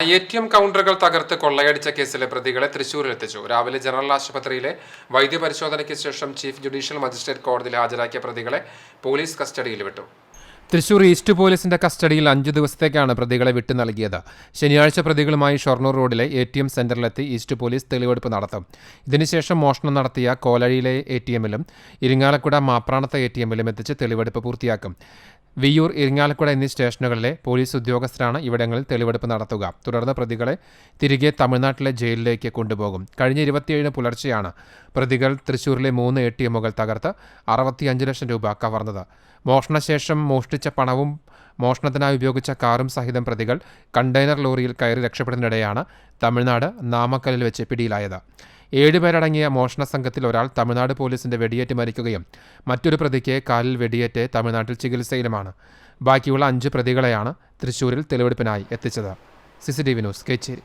A T M കൗണ്ടറുകൾ തകർത്ത് കൊള്ളയടിച്ച കേസിലെ പ്രതികളെ തൃശൂരിലെത്തിച്ചു. രാവിലെ ജനറൽ ആശുപത്രിയിലെ വൈദ്യപരിശോധനയ്ക്ക് ശേഷം ചീഫ് ജുഡീഷ്യൽ മജിസ്ട്രേറ്റ് കോടതിയിൽ ഹാജരാക്കിയ പ്രതികളെ പോലീസ് കസ്റ്റഡിയിൽ വിട്ടു. തൃശൂർ ഈസ്റ്റ് പോലീസിന്റെ കസ്റ്റഡിയിൽ അഞ്ചു ദിവസത്തേക്കാണ് പ്രതികളെ വിട്ടു നൽകിയത്. ശനിയാഴ്ച പ്രതികളുമായി ഷൊർണൂർ റോഡിലെ എ ടി എം സെന്ററിലെത്തി ഈസ്റ്റ് പോലീസ് തെളിവെടുപ്പ് നടത്തും. ഇതിനുശേഷം മോഷണം നടത്തിയ കോലഴിയിലെ എ ടി എമ്മിലും ഇരിങ്ങാലക്കുട മാപ്രാണത്തെ എ ടി എമ്മിലും എത്തിച്ച് തെളിവെടുപ്പ് പൂർത്തിയാക്കും. വിയ്യൂർ ഇരിങ്ങാലക്കുട എന്നീ സ്റ്റേഷനുകളിലെ പോലീസ് ഉദ്യോഗസ്ഥരാണ് ഇവിടങ്ങളിൽ തെളിവെടുപ്പ് നടത്തുക. തുടർന്ന് പ്രതികളെ തിരികെ തമിഴ്നാട്ടിലെ ജയിലിലേക്ക് കൊണ്ടുപോകും. കഴിഞ്ഞ ഇരുപത്തിയേഴിന് പുലർച്ചെയാണ് പ്രതികൾ തൃശൂരിലെ മൂന്ന് എ ടി എമ്മുകൾ തകർത്ത് അറുപത്തിയഞ്ച് ലക്ഷം രൂപ കവർന്നത്. മോഷണശേഷം മോഷ്ടിച്ച പണവും മോഷണത്തിനായി ഉപയോഗിച്ച കാറും സഹിതം പ്രതികൾ കണ്ടെയ്നർ ലോറിയിൽ കയറി രക്ഷപ്പെടുന്നതിനിടെയാണ് തമിഴ്നാട് നാമക്കലിൽ വെച്ച് പിടിയിലായത്. ഏഴുപേരടങ്ങിയ മോഷണ സംഘത്തിൽ ഒരാൾ തമിഴ്നാട് പോലീസിന്റെ വെടിയേറ്റ് മരിക്കുകയും മറ്റൊരു പ്രതിക്ക് കാലിൽ വെടിയേറ്റ് തമിഴ്നാട്ടിൽ ചികിത്സയിലുമാണ്. ബാക്കിയുള്ള അഞ്ച് പ്രതികളെയാണ് തൃശൂരിൽ തെളിവെടുപ്പിനായി എത്തിച്ചത്. CCTV news Kechery.